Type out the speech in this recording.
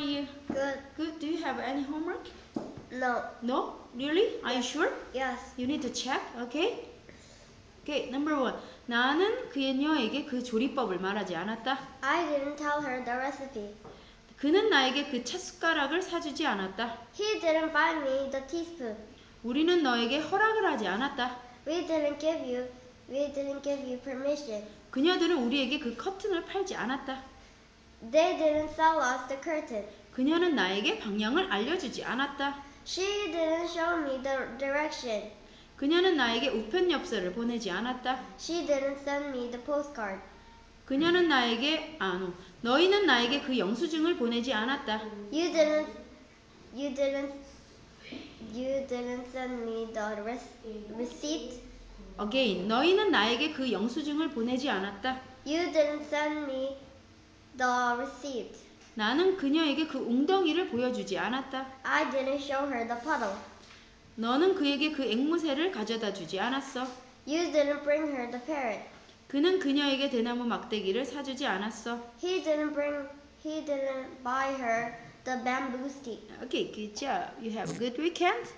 are you? Good. Good. Do you have any homework? No. No? Really? Are you sure? Yes. You need to check. Okay? Okay. Number one. 나는 그녀에게 그 조리법을 말하지 않았다. I didn't tell her the recipe. 그는 나에게 그 찻숟가락을 사주지 않았다. He didn't buy me the teaspoon. 우리는 너에게 허락을 하지 않았다. We didn't give you. We didn't give you permission. 그녀들은 우리에게 그 커튼을 팔지 않았다. They didn't sell us the curtain. 그녀는 나에게 방향을 알려주지 않았다. She didn't show me the direction. 그녀는 나에게 우편 엽서를 보내지 않았다. She didn't send me the postcard. 그녀는 나에게 아, no. 너희는 나에게 그 영수증을 보내지 않았다. You didn't. You didn't. You didn't send me the receipt. Again, 너희는 나에게 그 영수증을 보내지 않았다. You didn't send me the receipt. 나는 그녀에게 그 웅덩이를 보여주지 않았다. I didn't show her the puddle. 너는 그에게 그 앵무새를 가져다 주지 않았어. You didn't bring her the parrot. 그는 그녀에게 대나무 막대기를 사주지 않았어. He didn't bring. He didn't buy her the bamboo stick. Okay, good job. You have a good weekend.